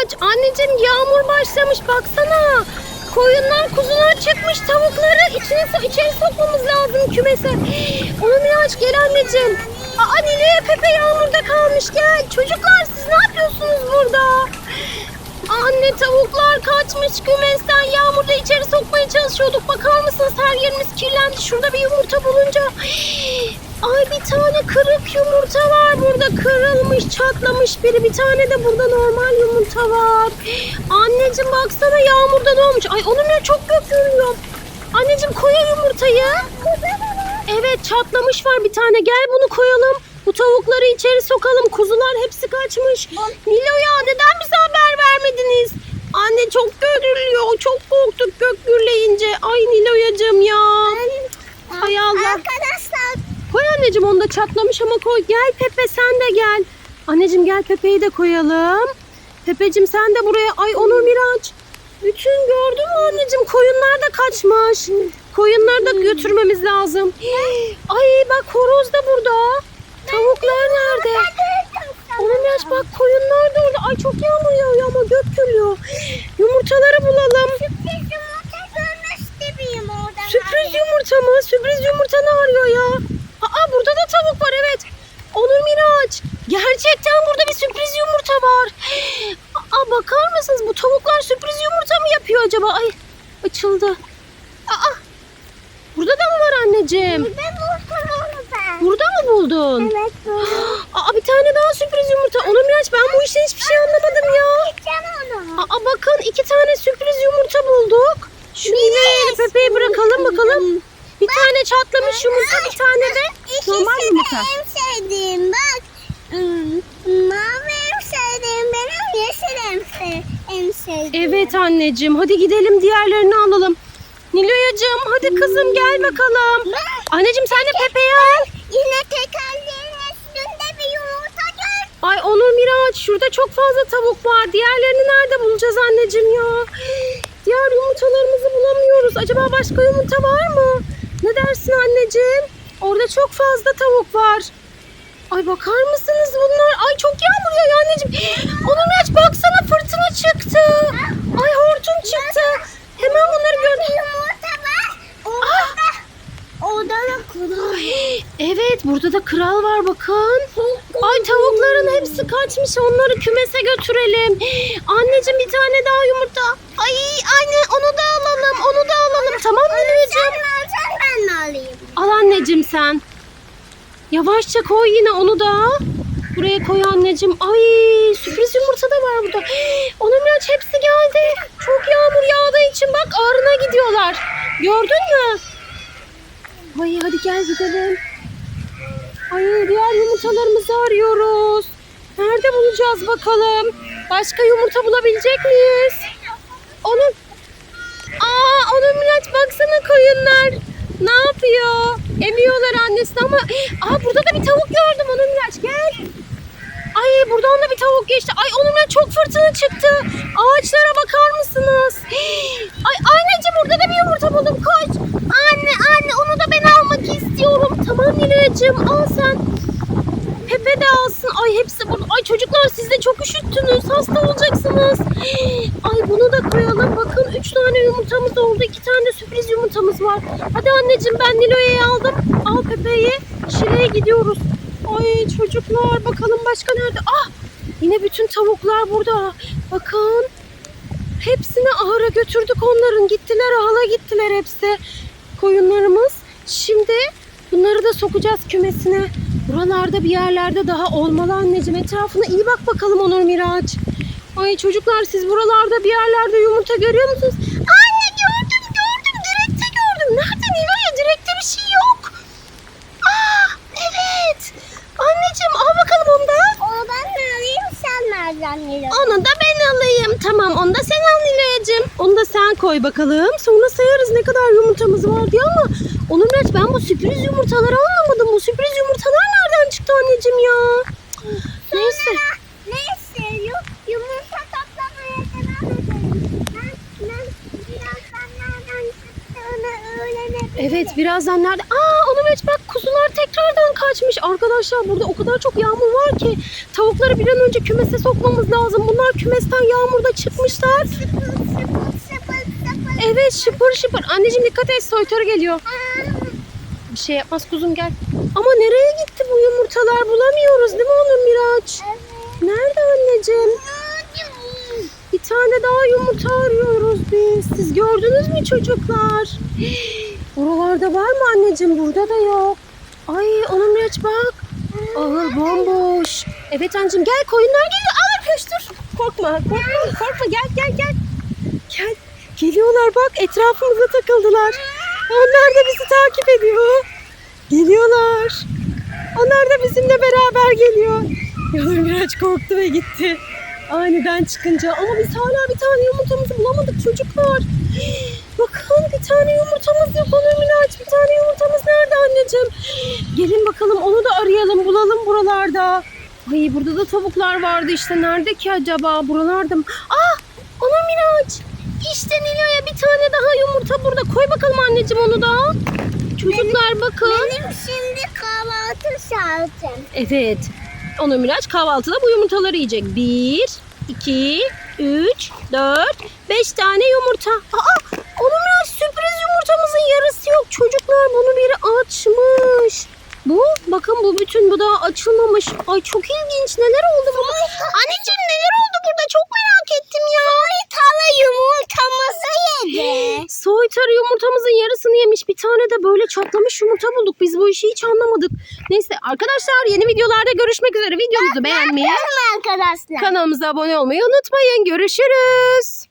Miraç anneciğim yağmur başlamış baksana. Koyunlar kuzular çıkmış tavukları içine, içeri sokmamız lazım kümese. Onu Miraç gel anneciğim. Aa Nilo'ya Pepe yağmurda kalmış gel. Çocuklar siz ne yapıyorsunuz burada? Anne tavuklar kaçmış kümesten yağmurda içeri sokmaya çalışıyorduk. Bakar mısınız her yerimiz kirlendi. Şurada bir yumurta bulunca. Ay bir tane kırık yumurta var burada. Kırılmış, çatlamış biri. Bir tane de burada normal yumurta var. Anneciğim baksana yağmurda ne olmuş? Ay onu ne çok gök görüyorum. Anneciğim koya yumurtayı. Evet çatlamış var bir tane. Gel bunu koyalım. Bu tavukları içeri sokalım. Kuzular hepsi kaçmış. Nilo'ya neden bize haber vermediniz? Anne çok gürülüyor. Çok korktuk gök gürleyince. Ay Nilo'yacığım ya. Hay Allah. Arkadaşlar Koy anneciğim onu da çatlamış ama koy. Gel Pepe sen de gel. Anneciğim gel Pepe'yi de koyalım. Pepeciğim sen de buraya. Ay Onur Miraç. Bütün gördün mü anneciğim? Koyunlar da kaçmış. Koyunları da götürmemiz lazım. Ay bak horoz da burada. Tavuklar nerede? Onur Miraç bak koyunlar da orada. Ay çok yağmur yağıyor ama gök gürlüyor. Yumurtaları bulalım. sürpriz yumurta görmüş gibiyim orada. Sürpriz yumurta mı? Sürpriz yumurta ne arıyor ya? Aa burada da tavuk var evet. Onur Miraç. Gerçekten burada bir sürpriz yumurta var. Aa bakar mısınız bu tavuklar sürpriz yumurta mı yapıyor acaba? Ay açıldı. Aa burada da mı var anneciğim? Ben buldum onu ben. Burada mı buldun? Evet buldum. Aa bir tane daha sürpriz yumurta. Onur Miraç ben bu işten hiçbir şey anlamadım ya. Aa bakın iki tane sürpriz yumurta bulduk. Şu ineği Pepe'yi bırakalım bakalım. Bir tane çatlamış yumurta bir tane de normal yumurta. en sevdiğim bak. Hmm, Mavi en sevdiğim benim yeşil en, sev- en sevdiğim. Evet anneciğim hadi gidelim diğerlerini alalım. Niloyacığım hadi kızım gel bakalım. Anneciğim sen de Pepe'yi al. Yine tekerleğin üstünde bir yumurta gör. Ay Onur Miraç şurada çok fazla tavuk var. Diğerlerini nerede bulacağız anneciğim ya? Diğer yumurtalarımızı bulamıyoruz. Acaba başka yumurta var mı? Ne dersin anneciğim? Orada çok fazla tavuk var. Ay bakar mısınız bunlar? Ay çok yağmur yağıyor anneciğim. Onur Miraç baksana fırtına çıktı. Ay hortum çıktı. Hemen bunları gördüm. Kuru. Evet burada da kral var bakın. Ay tavukların hepsi kaçmış onları kümese götürelim. Anneciğim bir tane daha yumurta. Ay anne onu da alalım onu da alalım. Tamam mı Sen mi alacaksın ben alayım? Al anneciğim sen. Yavaşça koy yine onu da. Buraya koy anneciğim. Ay sürpriz yumurta da var burada. Onun Miraç hepsi geldi. Çok yağmur yağdığı için bak ağrına gidiyorlar. Gördün mü? Ay hadi gel gidelim. Ay diğer yumurtalarımızı arıyoruz. Nerede bulacağız bakalım? Başka yumurta bulabilecek miyiz? Onun Aa onun Miraç baksana koyunlar. Ne yapıyor? Emiyorlar annesi ama Aa burada da bir tavuk gördüm onun Miraç gel. Ay buradan da bir tavuk geçti. Ay Miraç çok fırtına çıktı. Ağaçlara bakar mısınız? Ay anneciğim burada da bir yumurta buldum koş. Anne anne onu da ben almak istiyorum. Tamam Nilay'cığım al sen. Pepe de alsın. Ay hepsi burada. Ay çocuklar siz de çok üşüttünüz. Hasta olacaksınız. Ay bunu da koyalım. Bakın 3 tane yumurtamız oldu. 2 tane sürpriz yumurtamız var. Hadi anneciğim ben Nilo'yu aldım. Al Pepe'yi. Şile'ye gidiyoruz. Ay çocuklar bakalım başka nerede? Ah yine bütün tavuklar burada. Bakın. Hepsini ahıra götürdük onların. Gittiler ahıra gittiler hepsi. Koyunlarımız. Şimdi bunları da sokacağız kümesine. Buralarda bir yerlerde daha olmalı anneciğim. Etrafına iyi bak bakalım Onur Miraç. Ay çocuklar siz buralarda bir yerlerde yumurta görüyor musunuz? Anne gördüm gördüm direkte gördüm. Nerede Nilo'ya direkte bir şey yok. Aa evet. Anneciğim al bakalım onu da. Onu ben mi alayım alacaksın Onu da ben alayım. Tamam onu da sen al Nilay'cığım. Onu da sen koy bakalım. Sonra sayarız ne kadar yumurtamız var diye ama Onur Miraç ben bu sürpriz yumurtaları anlamadım. Bu sürpriz yumurtalar nereden çıktı anneciğim ya? Neyse. Neyse yu- yumurta toplamaya devam edelim. Ben, ben birazdan nereden çıktığını öğrenebilirim. Evet birazdan nerede? Aa Miraç bak kuzular tekrardan kaçmış. Arkadaşlar burada o kadar çok yağmur var ki tavukları bir an önce kümese sokmamız lazım. Bunlar kümesten yağmurda çıkmışlar. Evet şıpır şıpır. Anneciğim dikkat et soytarı geliyor. Bir şey yapmaz kuzum gel. Ama nereye gitti bu yumurtalar bulamıyoruz değil mi onun Miraç? Nerede anneciğim? Bir tane daha yumurta arıyoruz biz. Siz gördünüz mü çocuklar? Buralarda var mı anneciğim? Burada da yok. Ay onun Miraç bak. Ahır bomboş. Evet anneciğim gel koyunlar geliyor. Al yapıştır. Korkma korkma korkma gel gel gel. Gel. Geliyorlar bak etrafımıza takıldılar. Onlar da bizi takip ediyor. Geliyorlar. Onlar da bizimle beraber geliyor. Yalan Miraç korktu ve gitti. Aniden çıkınca. Ama biz hala bir tane yumurtamızı bulamadık çocuklar. Bakın bir tane yumurtamız yok Onur Miraç. Bir tane yumurtamız nerede anneciğim? Gelin bakalım onu da arayalım bulalım buralarda. Ay burada da tavuklar vardı işte. Nerede ki acaba? Buralarda mı? Ah Onur Miraç. İşte Nilo'ya bir tane daha yumurta burada. Koy bakalım anneciğim onu da. Çocuklar bakın. Benim şimdi kahvaltı saatim. Evet. Onur Miraç kahvaltıda bu yumurtaları yiyecek. Bir, iki, üç, dört, beş tane yumurta. Aa, Onur Miraç sürpriz yumurtamızın yarısı yok. Çocuklar bunu biri açmış. Bu, bakın bu bütün bu daha açılmamış. Ay çok ilginç. Neler oldu burada? Anneciğim neler oldu burada? Çok merak ettim ya. Soytalı yumurtamızı yedi. Soytarı yumurtamızın yarısını yemiş. Bir tane de böyle çatlamış yumurta bulduk. Biz bu işi hiç anlamadık. Neyse arkadaşlar yeni videolarda görüşmek üzere. Videomuzu beğenmeyi, Arkadaşlar. kanalımıza abone olmayı unutmayın. Görüşürüz.